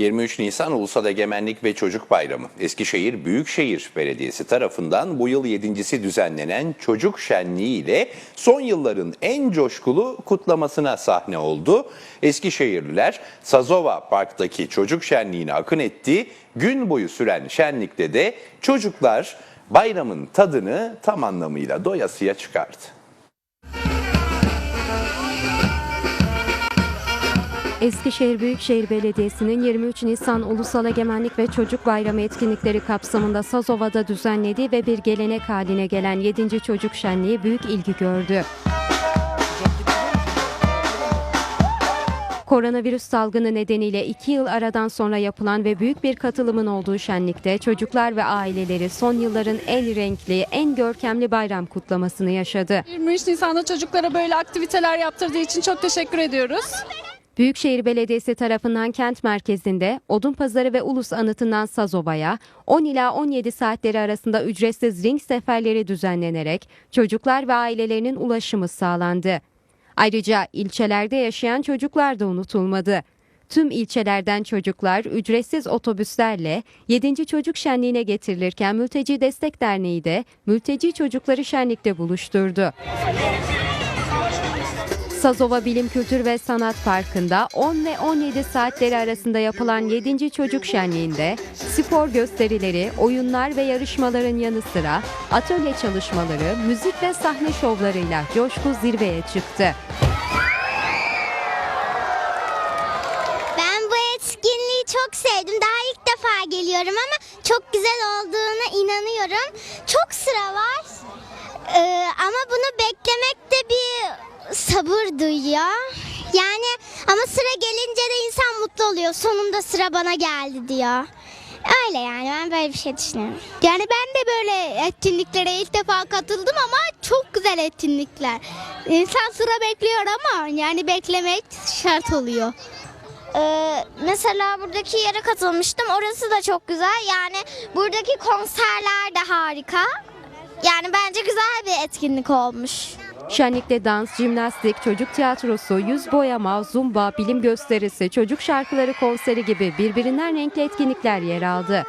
23 Nisan Ulusal Egemenlik ve Çocuk Bayramı Eskişehir Büyükşehir Belediyesi tarafından bu yıl yedincisi düzenlenen Çocuk Şenliği ile son yılların en coşkulu kutlamasına sahne oldu. Eskişehirliler Sazova Park'taki çocuk şenliğine akın etti. Gün boyu süren şenlikte de çocuklar bayramın tadını tam anlamıyla doyasıya çıkardı. Eskişehir Büyükşehir Belediyesi'nin 23 Nisan Ulusal Egemenlik ve Çocuk Bayramı etkinlikleri kapsamında Sazova'da düzenlediği ve bir gelenek haline gelen 7. Çocuk Şenliği büyük ilgi gördü. Koronavirüs salgını nedeniyle 2 yıl aradan sonra yapılan ve büyük bir katılımın olduğu şenlikte çocuklar ve aileleri son yılların en renkli, en görkemli bayram kutlamasını yaşadı. 23 Nisan'da çocuklara böyle aktiviteler yaptırdığı için çok teşekkür ediyoruz. Büyükşehir Belediyesi tarafından kent merkezinde Odunpazarı ve Ulus Anıtı'ndan Sazova'ya 10 ila 17 saatleri arasında ücretsiz ring seferleri düzenlenerek çocuklar ve ailelerinin ulaşımı sağlandı. Ayrıca ilçelerde yaşayan çocuklar da unutulmadı. Tüm ilçelerden çocuklar ücretsiz otobüslerle 7. Çocuk Şenliği'ne getirilirken Mülteci Destek Derneği de mülteci çocukları şenlikte buluşturdu. Sazova Bilim Kültür ve Sanat Parkı'nda 10 ve 17 saatleri arasında yapılan 7. Çocuk Şenliği'nde spor gösterileri, oyunlar ve yarışmaların yanı sıra atölye çalışmaları, müzik ve sahne şovlarıyla coşku zirveye çıktı. Ben bu etkinliği çok sevdim. Daha ilk defa geliyorum ama çok güzel olduğuna inanıyorum. Çok sıra var. Ee, ama bunu beklemekte bir sabır duyuyor. Yani ama sıra gelince de insan mutlu oluyor. Sonunda sıra bana geldi diyor. Öyle yani ben böyle bir şey düşünüyorum. Yani ben de böyle etkinliklere ilk defa katıldım ama çok güzel etkinlikler. İnsan sıra bekliyor ama yani beklemek şart oluyor. Ee, mesela buradaki yere katılmıştım. Orası da çok güzel. Yani buradaki konserler de harika. Yani bence güzel bir etkinlik olmuş. Şenlikte dans, jimnastik, çocuk tiyatrosu, yüz boyama, zumba, bilim gösterisi, çocuk şarkıları konseri gibi birbirinden renkli etkinlikler yer aldı.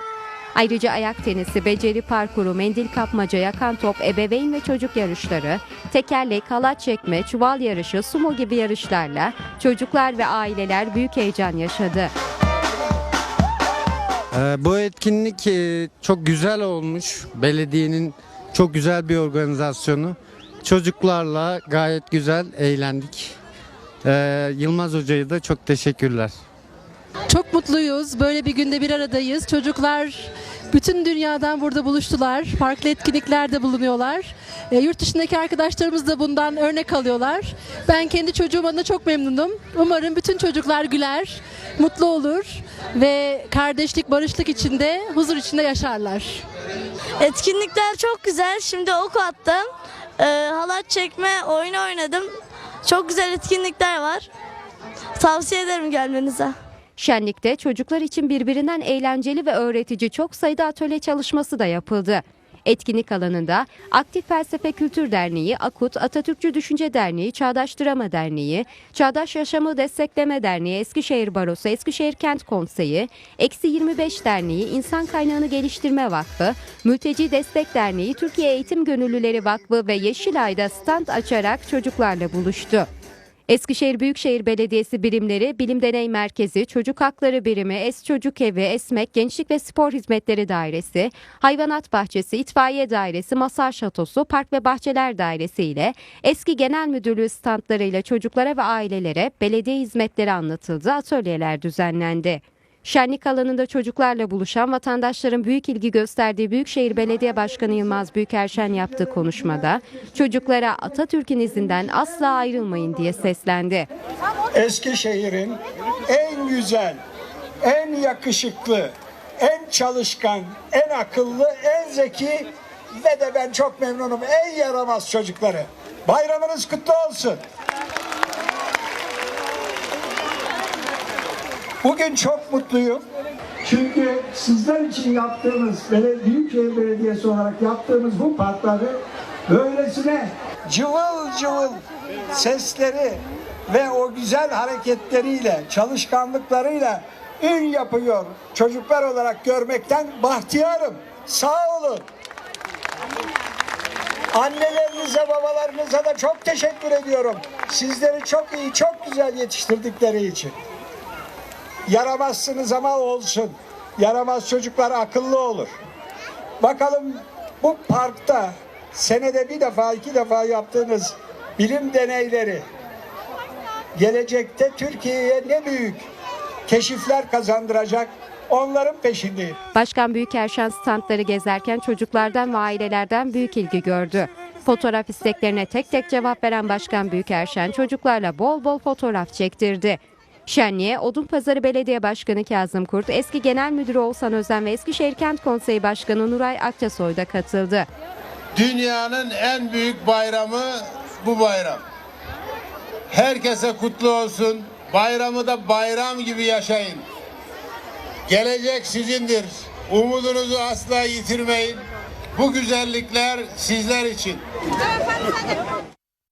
Ayrıca ayak tenisi, beceri parkuru, mendil kapmaca, yakan top, ebeveyn ve çocuk yarışları, tekerlek, halat çekme, çuval yarışı, sumo gibi yarışlarla çocuklar ve aileler büyük heyecan yaşadı. Ee, Bu etkinlik e, çok güzel olmuş. Belediyenin çok güzel bir organizasyonu. Çocuklarla gayet güzel eğlendik. Ee, Yılmaz Hoca'ya da çok teşekkürler. Çok mutluyuz. Böyle bir günde bir aradayız. Çocuklar bütün dünyadan burada buluştular. Farklı etkinliklerde bulunuyorlar. E, yurt dışındaki arkadaşlarımız da bundan örnek alıyorlar. Ben kendi çocuğum adına çok memnunum. Umarım bütün çocuklar güler, mutlu olur ve kardeşlik, barışlık içinde, huzur içinde yaşarlar. Etkinlikler çok güzel. Şimdi ok attım. Ee, halat çekme oyunu oynadım. Çok güzel etkinlikler var. Tavsiye ederim gelmenize. Şenlikte çocuklar için birbirinden eğlenceli ve öğretici çok sayıda atölye çalışması da yapıldı. Etkinlik alanında Aktif Felsefe Kültür Derneği, AKUT, Atatürkçü Düşünce Derneği, Çağdaş Drama Derneği, Çağdaş Yaşamı Destekleme Derneği, Eskişehir Barosu, Eskişehir Kent Konseyi, Eksi 25 Derneği, İnsan Kaynağını Geliştirme Vakfı, Mülteci Destek Derneği, Türkiye Eğitim Gönüllüleri Vakfı ve Yeşilay'da stand açarak çocuklarla buluştu. Eskişehir Büyükşehir Belediyesi birimleri, Bilim Deney Merkezi, Çocuk Hakları Birimi, Es Çocuk Evi, Esmek, Gençlik ve Spor Hizmetleri Dairesi, Hayvanat Bahçesi, İtfaiye Dairesi, Masar Şatosu, Park ve Bahçeler Dairesi ile eski genel müdürlüğü standlarıyla çocuklara ve ailelere belediye hizmetleri anlatıldı, atölyeler düzenlendi. Şenlik alanında çocuklarla buluşan vatandaşların büyük ilgi gösterdiği Büyükşehir Belediye Başkanı Yılmaz Büyükerşen yaptığı konuşmada çocuklara Atatürk'ün izinden asla ayrılmayın diye seslendi. Eskişehir'in en güzel, en yakışıklı, en çalışkan, en akıllı, en zeki ve de ben çok memnunum en yaramaz çocukları. Bayramınız kutlu olsun. Bugün çok mutluyum. Çünkü sizler için yaptığımız, Büyükşehir Belediyesi olarak yaptığımız bu parkları böylesine cıvıl cıvıl sesleri ve o güzel hareketleriyle, çalışkanlıklarıyla ün yapıyor. Çocuklar olarak görmekten bahtiyarım. Sağ olun. Annelerinize, babalarınıza da çok teşekkür ediyorum. Sizleri çok iyi, çok güzel yetiştirdikleri için. Yaramazsınız ama olsun. Yaramaz çocuklar akıllı olur. Bakalım bu parkta senede bir defa, iki defa yaptığınız bilim deneyleri gelecekte Türkiye'ye ne büyük keşifler kazandıracak onların peşindeyim. Başkan Büyükerşen standları gezerken çocuklardan ve ailelerden büyük ilgi gördü. Fotoğraf isteklerine tek tek cevap veren Başkan Büyükerşen çocuklarla bol bol fotoğraf çektirdi. Şenliğe Odunpazarı Belediye Başkanı Kazım Kurt, eski Genel Müdürü Oğuzhan Özen ve Eskişehir Kent Konseyi Başkanı Nuray Akçasoy da katıldı. Dünyanın en büyük bayramı bu bayram. Herkese kutlu olsun. Bayramı da bayram gibi yaşayın. Gelecek sizindir. Umudunuzu asla yitirmeyin. Bu güzellikler sizler için.